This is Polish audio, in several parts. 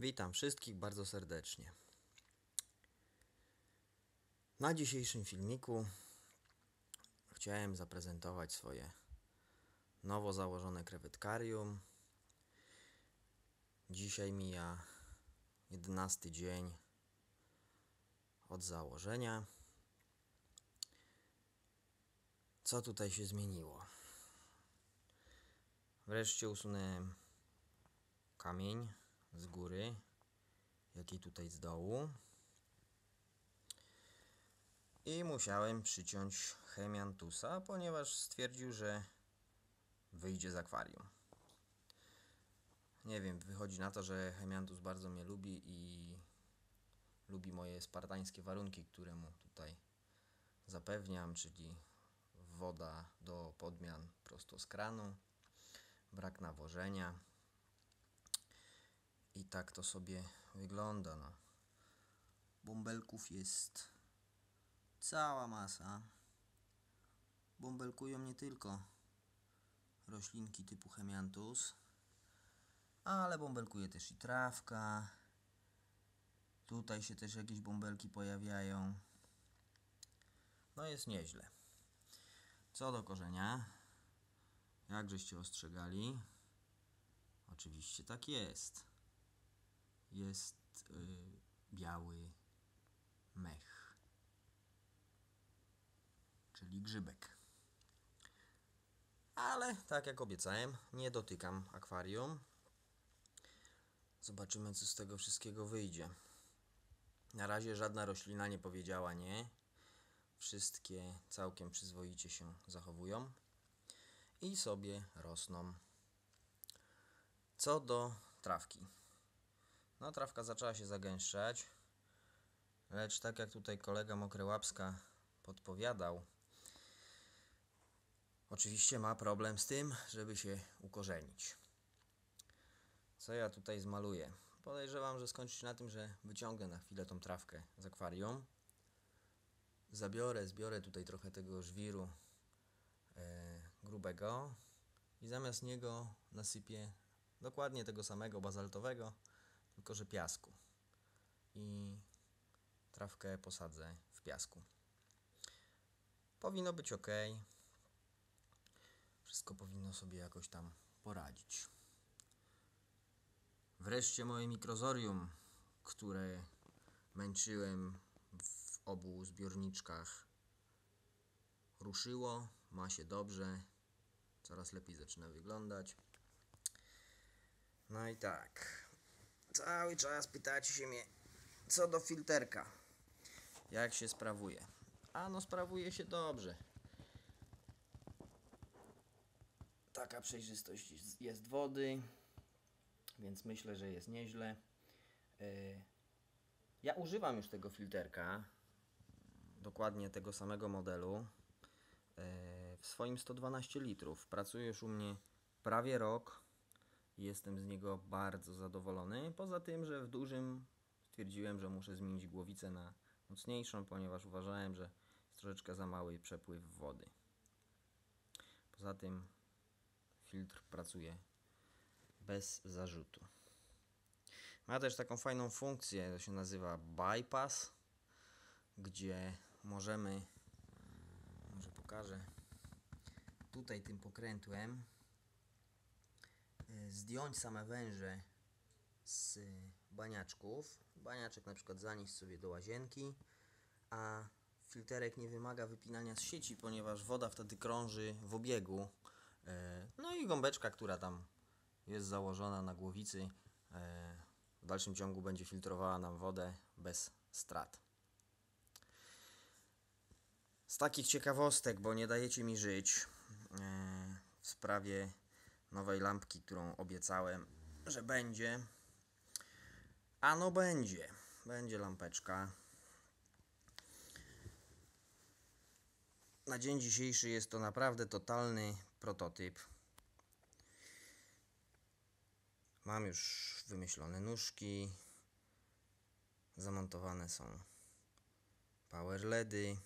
Witam wszystkich bardzo serdecznie. Na dzisiejszym filmiku chciałem zaprezentować swoje nowo założone krewetkarium. Dzisiaj mija 11 dzień od założenia. Co tutaj się zmieniło? Wreszcie usunąłem kamień z góry, jak i tutaj z dołu. I musiałem przyciąć chemiantusa, ponieważ stwierdził, że wyjdzie z akwarium. Nie wiem, wychodzi na to, że chemiantus bardzo mnie lubi i lubi moje spartańskie warunki, które mu tutaj zapewniam, czyli woda do podmian prosto z kranu, brak nawożenia. I tak to sobie wygląda. No. Bąbelków jest cała masa. Bąbelkują nie tylko roślinki typu chemiantus, ale bąbelkuje też i trawka. Tutaj się też jakieś bąbelki pojawiają. No jest nieźle. Co do korzenia, jakżeście ostrzegali, oczywiście tak jest. Jest y, biały mech, czyli grzybek. Ale tak jak obiecałem, nie dotykam akwarium. Zobaczymy, co z tego wszystkiego wyjdzie. Na razie żadna roślina nie powiedziała nie. Wszystkie całkiem przyzwoicie się zachowują i sobie rosną. Co do trawki. No, trawka zaczęła się zagęszczać, lecz tak jak tutaj kolega Mokrełapska podpowiadał, oczywiście ma problem z tym, żeby się ukorzenić. Co ja tutaj zmaluję? Podejrzewam, że skończy na tym, że wyciągnę na chwilę tą trawkę z akwarium. Zabiorę, zbiorę tutaj trochę tego żwiru e, grubego i zamiast niego nasypię dokładnie tego samego bazaltowego, tylko że piasku. I trawkę posadzę w piasku. Powinno być ok. Wszystko powinno sobie jakoś tam poradzić. Wreszcie moje mikrozorium, które męczyłem w obu zbiorniczkach, ruszyło, ma się dobrze, coraz lepiej zaczyna wyglądać. No i tak, cały czas pytacie się mnie co do filterka, jak się sprawuje. A no sprawuje się dobrze. Taka przejrzystość jest wody, więc myślę, że jest nieźle. E, ja używam już tego filterka, dokładnie tego samego modelu, e, w swoim 112 litrów. Pracuje już u mnie prawie rok jestem z niego bardzo zadowolony. Poza tym, że w dużym stwierdziłem, że muszę zmienić głowicę na mocniejszą, ponieważ uważałem, że jest troszeczkę za mały przepływ wody. Poza tym filtr pracuje bez zarzutu. Ma też taką fajną funkcję, to się nazywa bypass, gdzie możemy, może pokażę, tutaj tym pokrętłem zdjąć same węże z baniaczków. Baniaczek na przykład zanieść sobie do łazienki, a filterek nie wymaga wypinania z sieci, ponieważ woda wtedy krąży w obiegu. E, no i gąbeczka, która tam jest założona na głowicy, e, w dalszym ciągu będzie filtrowała nam wodę bez strat. Z takich ciekawostek, bo nie dajecie mi żyć, w sprawie nowej lampki, którą obiecałem, że będzie. A no będzie. Będzie lampeczka. Na dzień dzisiejszy jest to naprawdę totalny prototyp. Mam już wymyślone nóżki. Zamontowane są power LEDy.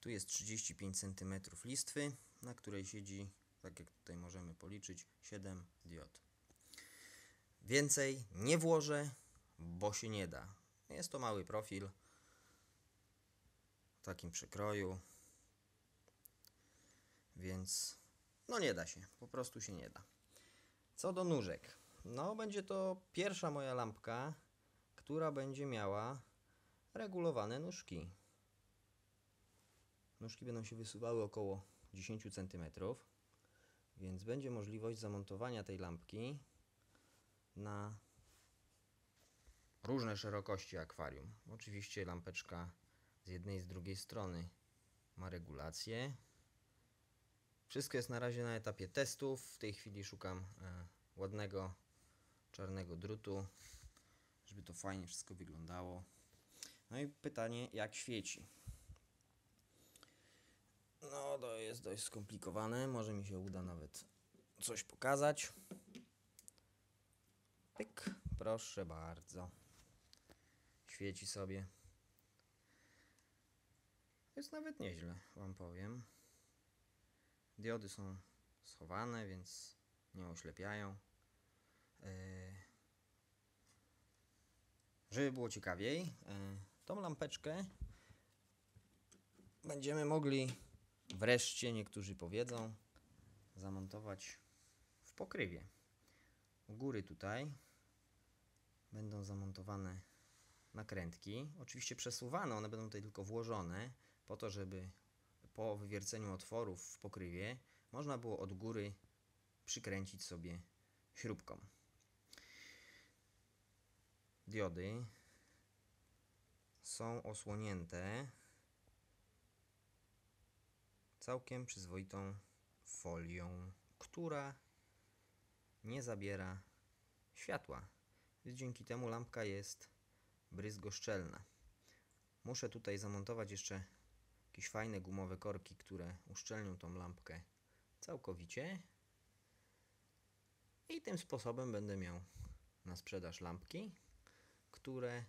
Tu jest 35 cm listwy, na której siedzi, tak jak tutaj możemy policzyć, 7 diod. Więcej nie włożę, bo się nie da. Jest to mały profil w takim przekroju, więc no nie da się, po prostu się nie da. Co do nóżek, no będzie to pierwsza moja lampka, która będzie miała regulowane nóżki. Nóżki będą się wysuwały około 10 cm, więc będzie możliwość zamontowania tej lampki na różne szerokości akwarium. Oczywiście lampeczka z jednej i z drugiej strony ma regulację. Wszystko jest na razie na etapie testów. W tej chwili szukam e, ładnego czarnego drutu, żeby to fajnie wszystko wyglądało. No i pytanie, jak świeci. No, to jest dość skomplikowane. Może mi się uda nawet coś pokazać. Pyk, proszę bardzo. Świeci sobie. Jest nawet nieźle, Wam powiem. Diody są schowane, więc nie oślepiają. Yy. Żeby było ciekawiej, yy, tą lampeczkę będziemy mogli wreszcie, niektórzy powiedzą, zamontować w pokrywie. U góry tutaj będą zamontowane nakrętki. Oczywiście przesuwane, one będą tutaj tylko włożone, po to, żeby po wywierceniu otworów w pokrywie można było od góry przykręcić sobie śrubką. Diody są osłonięte całkiem przyzwoitą folią, która nie zabiera światła. Dzięki temu lampka jest bryzgoszczelna. Muszę tutaj zamontować jeszcze jakieś fajne gumowe korki, które uszczelnią tą lampkę całkowicie. I tym sposobem będę miał na sprzedaż lampki, które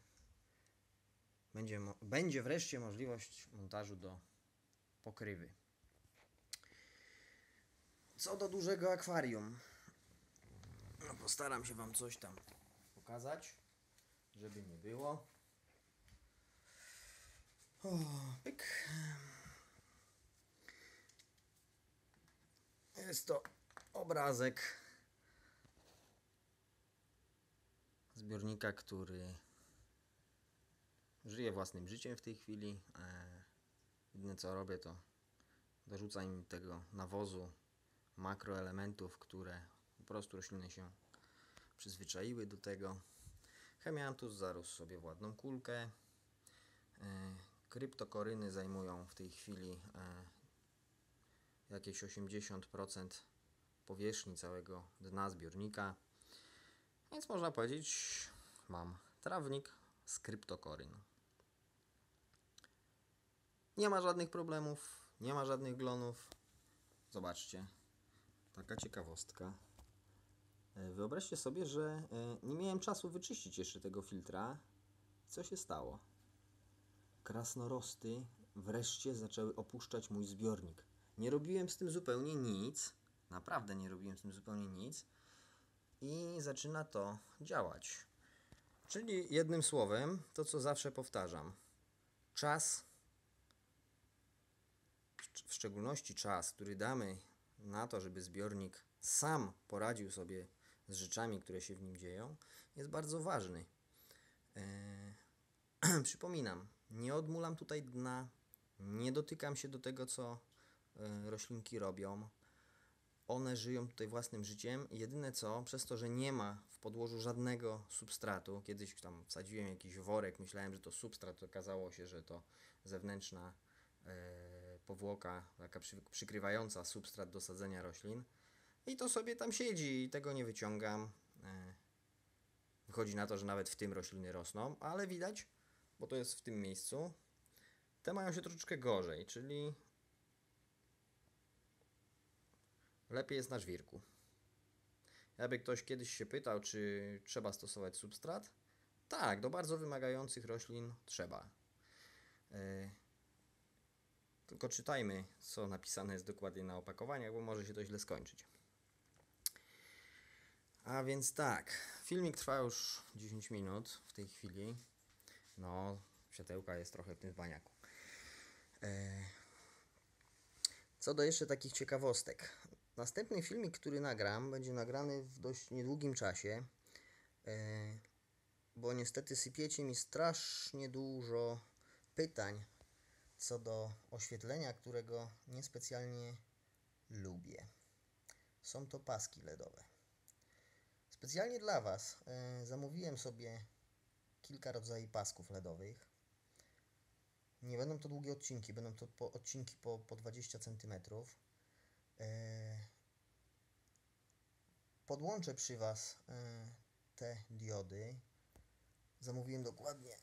będzie, będzie wreszcie możliwość montażu do pokrywy. Co do dużego akwarium, no postaram się Wam coś tam pokazać, żeby nie było. O, pyk. Jest to obrazek zbiornika, który żyje własnym życiem w tej chwili. E, jedyne co robię to dorzucam tego nawozu makroelementów, które po prostu rośliny się przyzwyczaiły do tego. Chemiantus zarósł sobie w ładną kulkę. E, kryptokoryny zajmują w tej chwili e, jakieś 80% powierzchni całego dna zbiornika. Więc można powiedzieć, mam trawnik z kryptokoryn. Nie ma żadnych problemów, nie ma żadnych glonów. Zobaczcie, taka ciekawostka. E, wyobraźcie sobie, że e, nie miałem czasu wyczyścić jeszcze tego filtra. Co się stało? Krasnorosty wreszcie zaczęły opuszczać mój zbiornik. Nie robiłem z tym zupełnie nic. Naprawdę nie robiłem z tym zupełnie nic. I zaczyna to działać. Czyli jednym słowem, to co zawsze powtarzam. Czas, w szczególności czas, który damy na to, żeby zbiornik sam poradził sobie z rzeczami, które się w nim dzieją, jest bardzo ważny. Eee, przypominam, nie odmulam tutaj dna, nie dotykam się do tego, co e, roślinki robią. One żyją tutaj własnym życiem. Jedyne co, przez to, że nie ma w podłożu żadnego substratu, kiedyś tam wsadziłem jakiś worek, myślałem, że to substrat, okazało się, że to zewnętrzna e, powłoka, taka przy, przykrywająca substrat do sadzenia roślin. I to sobie tam siedzi i tego nie wyciągam. E, wychodzi na to, że nawet w tym rośliny rosną, ale widać, bo to jest w tym miejscu, te mają się troszeczkę gorzej, czyli lepiej jest na żwirku. Jakby ktoś kiedyś się pytał, czy trzeba stosować substrat, tak, do bardzo wymagających roślin trzeba. Yy, tylko czytajmy, co napisane jest dokładnie na opakowaniach, bo może się to źle skończyć. A więc tak, filmik trwa już 10 minut w tej chwili. No, światełka jest trochę w tym baniaku. E, Co do jeszcze takich ciekawostek. Następny filmik, który nagram, będzie nagrany w dość niedługim czasie, e, bo niestety sypiecie mi strasznie dużo pytań co do oświetlenia, którego niespecjalnie lubię. Są to paski LEDowe. Specjalnie dla Was e, zamówiłem sobie kilka rodzajów pasków LEDowych. Nie będą to długie odcinki, będą to po, odcinki po, po 20 cm. E, podłączę przy Was e, te diody. Zamówiłem dokładnie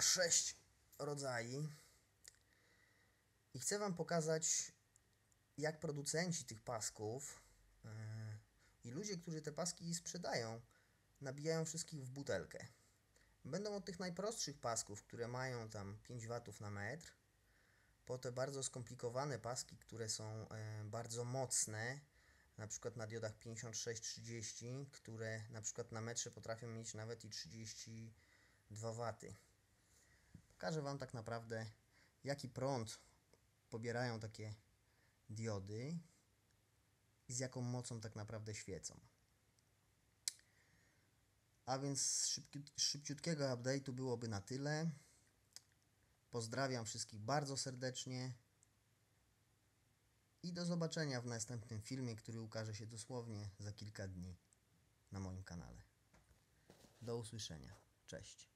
6 rodzajów. I chcę Wam pokazać, jak producenci tych pasków yy, i ludzie, którzy te paski sprzedają, nabijają wszystkich w butelkę. Będą od tych najprostszych pasków, które mają tam 5 watów na metr, po te bardzo skomplikowane paski, które są e, bardzo mocne, na przykład na diodach 56-30, które na przykład na metrze potrafią mieć nawet i 32 waty. Pokażę Wam tak naprawdę, jaki prąd pobierają takie diody i z jaką mocą tak naprawdę świecą. A więc z szybciutkiego update'u byłoby na tyle. Pozdrawiam wszystkich bardzo serdecznie i do zobaczenia w następnym filmie, który ukaże się dosłownie za kilka dni na moim kanale. Do usłyszenia. Cześć.